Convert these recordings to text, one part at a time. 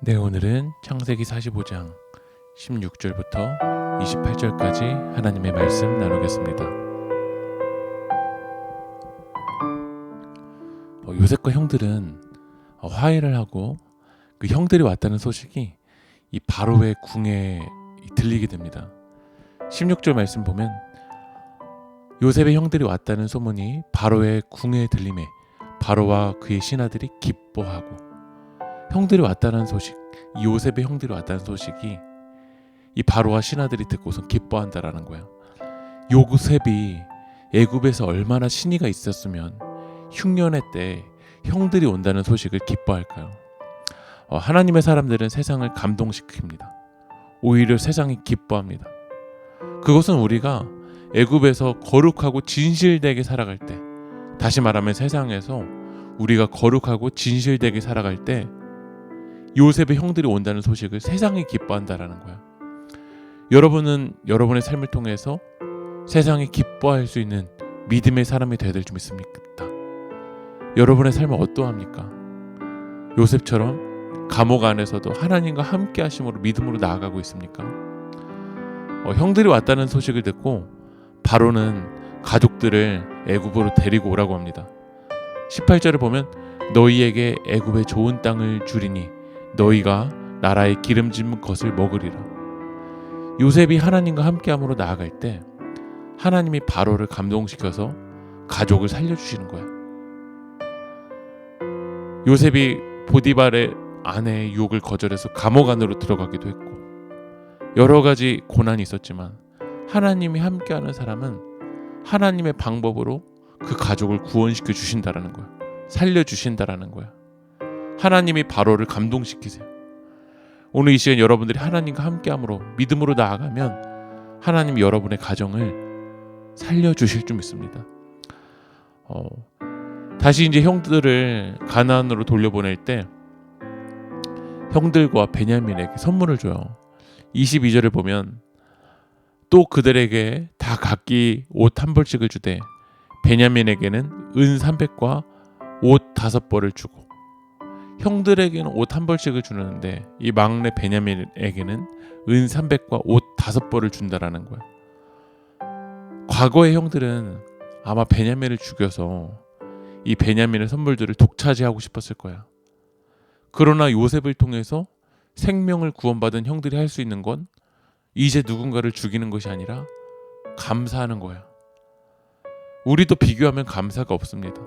네, 오늘은 창세기 45장 16절부터 28절까지 하나님의 말씀 나누겠습니다. 어, 요셉과 형들은 어, 화해를 하고 그 형들이 왔다는 소식이 이 바로의 궁에 들리게 됩니다. 16절 말씀 보면 요셉의 형들이 왔다는 소문이 바로의 궁에 들림에 바로와 그의 신하들이 기뻐하고 형들이 왔다는 소식, 이 요셉의 형들이 왔다는 소식이 이 바로와 신하들이 듣고서 기뻐한다라는 거예요. 요셉이 애굽에서 얼마나 신의가 있었으면 흉년의 때 형들이 온다는 소식을 기뻐할까요? 어, 하나님의 사람들은 세상을 감동시킵니다. 오히려 세상이 기뻐합니다. 그것은 우리가 애굽에서 거룩하고 진실되게 살아갈 때, 다시 말하면 세상에서 우리가 거룩하고 진실되게 살아갈 때 요셉의 형들이 온다는 소식을 세상이 기뻐한다라는 거야. 여러분은 여러분의 삶을 통해서 세상이 기뻐할 수 있는 믿음의 사람이 되야 될 줄 믿습니까? 여러분의 삶은 어떠합니까? 요셉처럼 감옥 안에서도 하나님과 함께 하심으로 믿음으로 나아가고 있습니까? 어, 형들이 왔다는 소식을 듣고 바로는 가족들을 애굽으로 데리고 오라고 합니다. 18절을 보면 너희에게 애굽의 좋은 땅을 주리니 너희가 나라의 기름진 것을 먹으리라. 요셉이 하나님과 함께함으로 나아갈 때 하나님이 바로를 감동시켜서 가족을 살려주시는 거야. 요셉이 보디발의 아내의 유혹을 거절해서 감옥 안으로 들어가기도 했고 여러 가지 고난이 있었지만 하나님이 함께하는 사람은 하나님의 방법으로 그 가족을 구원시켜 주신다라는 거야. 살려 주신다라는 거야. 하나님이 바로를 감동시키세요. 오늘 이 시간 여러분들이 하나님과 함께함으로 믿음으로 나아가면 하나님이 여러분의 가정을 살려 주실 줄 믿습니다. 어, 다시 이제 형들을 가나안으로 돌려보낼 때 형들과 베냐민에게 선물을 줘요. 22절을 보면 또 그들에게 다 각기 옷 한 벌씩을 주되 베냐민에게는 은 300과 옷 다섯 벌을 주고 형들에게는 옷 한 벌씩을 주는데 이 막내 베냐민에게는 은 300과 옷 다섯 벌을 준다라는 거야. 과거의 형들은 아마 베냐민을 죽여서 이 베냐민의 선물들을 독차지하고 싶었을 거야. 그러나 요셉을 통해서 생명을 구원받은 형들이 할 수 있는 건 이제 누군가를 죽이는 것이 아니라 감사하는 거야. 우리도 비교하면 감사가 없습니다.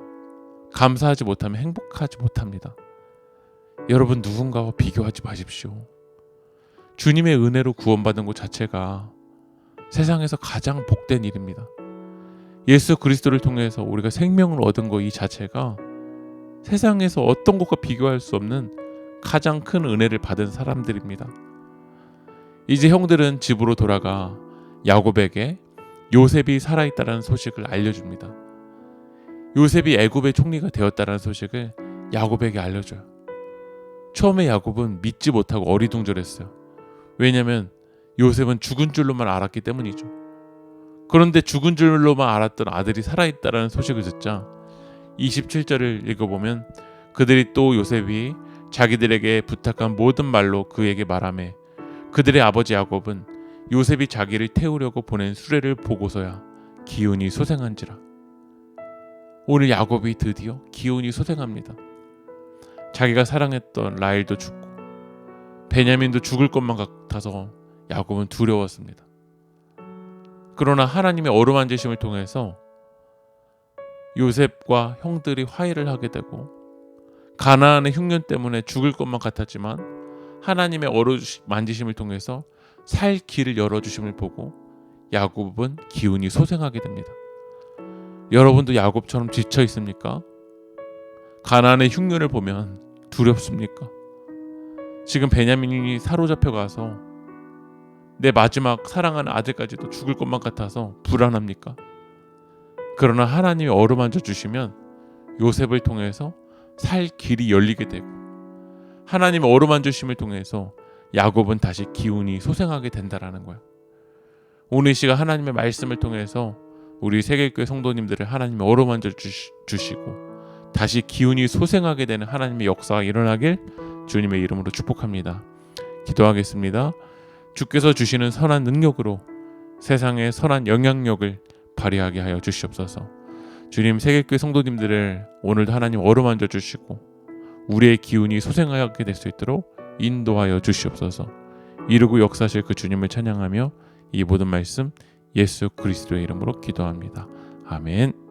감사하지 못하면 행복하지 못합니다. 여러분 누군가와 비교하지 마십시오. 주님의 은혜로 구원받은 것 자체가 세상에서 가장 복된 일입니다. 예수 그리스도를 통해서 우리가 생명을 얻은 것 이 자체가 세상에서 어떤 것과 비교할 수 없는 가장 큰 은혜를 받은 사람들입니다. 이제 형들은 집으로 돌아가 야곱에게 요셉이 살아있다라는 소식을 알려줍니다. 요셉이 애굽의 총리가 되었다라는 소식을 야곱에게 알려줘요. 처음에 야곱은 믿지 못하고 어리둥절했어요. 왜냐하면 요셉은 죽은 줄로만 알았기 때문이죠. 그런데 죽은 줄로만 알았던 아들이 살아있다라는 소식을 듣자 27절을 읽어보면 그들이 또 요셉이 자기들에게 부탁한 모든 말로 그에게 말하매 그들의 아버지 야곱은 요셉이 자기를 태우려고 보낸 수레를 보고서야 기운이 소생한지라 오늘 야곱이 드디어 기운이 소생합니다. 자기가 사랑했던 라일도 죽고 베냐민도 죽을 것만 같아서 야곱은 두려웠습니다. 그러나 하나님의 어루만지심을 통해서 요셉과 형들이 화해를 하게 되고 가나안의 흉년 때문에 죽을 것만 같았지만 하나님의 어루만지심을 통해서 살 길을 열어주심을 보고 야곱은 기운이 소생하게 됩니다. 여러분도 야곱처럼 지쳐 있습니까? 가나안의 흉년을 보면 두렵습니까? 지금 베냐민이 사로잡혀 가서 내 마지막 사랑하는 아들까지도 죽을 것만 같아서 불안합니까? 그러나 하나님이 어루만져 주시면 요셉을 통해서 살 길이 열리게 되고 하나님 어루만져 주심을 통해서 야곱은 다시 기운이 소생하게 된다라는 거야. 오늘 시간 하나님의 말씀을 통해서 우리 세계교회 성도님들을 하나님이 어루만져 주시고 다시 기운이 소생하게 되는 하나님의 역사가 일어나길 주님의 이름으로 축복합니다. 기도하겠습니다. 주께서 주시는 선한 능력으로 세상의 선한 영향력을 발휘하게 하여 주시옵소서. 주님 세계교회 성도님들을 오늘도 하나님 어루만져 주시고 우리의 기운이 소생하게 될 수 있도록 인도하여 주시옵소서. 이루고 역사실 그 주님을 찬양하며 이 모든 말씀 예수 그리스도의 이름으로 기도합니다. 아멘.